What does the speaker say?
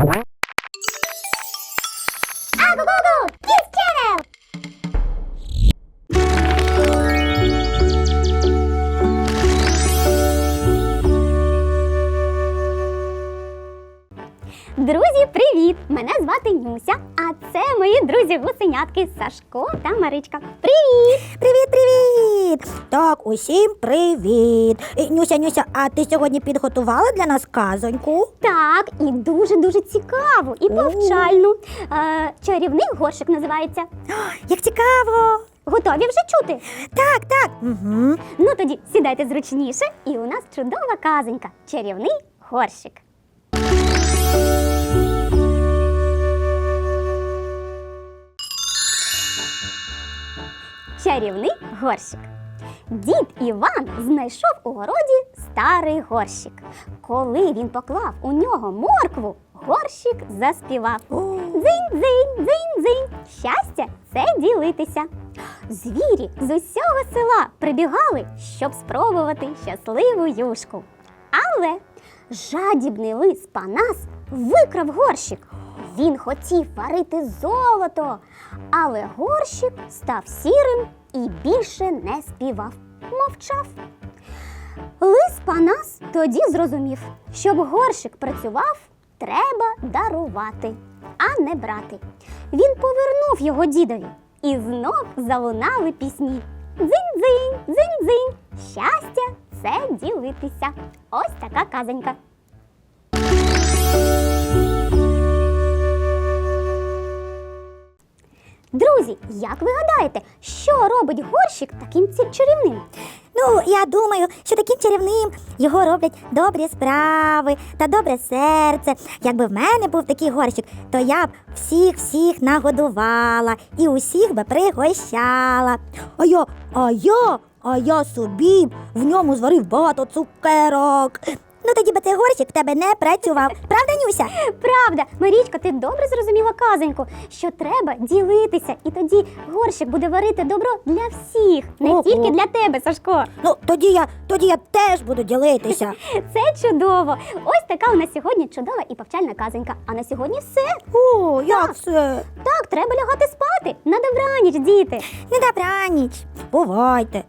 What? Друзі, привіт! Мене звати Нюся, а це мої друзі гусенятки Сашко та Маричка. Привіт! Привіт, привіт! Так, усім привіт! Е, Нюся, Нюся, а ти сьогодні підготувала для нас казоньку? Так, і дуже дуже цікаву і повчальну. Е, чарівний горшик називається. Як цікаво! Готові вже чути? Так, так. Угу. Ну тоді сідайте зручніше, і у нас чудова казонька. Чарівний горщик. Чарівний горщик. Дід Іван знайшов у городі старий горщик. Коли він поклав у нього моркву, горщик заспівав. Дзинь-дзинь, дзинь-дзинь. Щастя це ділитися. Звірі з усього села прибігали, щоб спробувати щасливу юшку. Але жадібний лис Панас викрав горщик. Він хотів варити золото, але горщик став сірим і більше не співав, мовчав. Лис Панас тоді зрозумів, щоб горщик працював, треба дарувати, а не брати. Він повернув його дідові, і знов залунали пісні. Дзинь-дзинь, дзинь-дзинь. Щастя це ділитися. Ось така казонька. Друзі, як ви гадаєте, що робить горщик таким чарівним? Ну, я думаю, що таким чарівним його роблять добрі справи та добре серце. Якби в мене був такий горщик, то я б всіх всіх нагодувала і усіх би пригощала. А я, а я, а я собі в ньому зварив багато цукерок. Ну тоді би цей горщик в тебе не працював. Правда, Нюся? Правда, Марічка, ти добре зрозуміла казоньку, що треба ділитися, і тоді горщик буде варити добро для всіх, не Ого. тільки для тебе, Сашко. Ну тоді я тоді я теж буду ділитися. Це чудово. Ось така у нас сьогодні чудова і повчальна казонька. А на сьогодні все. О, як це? Так, треба лягати спати. На добраніч, діти. Не добраніч. Бувайте.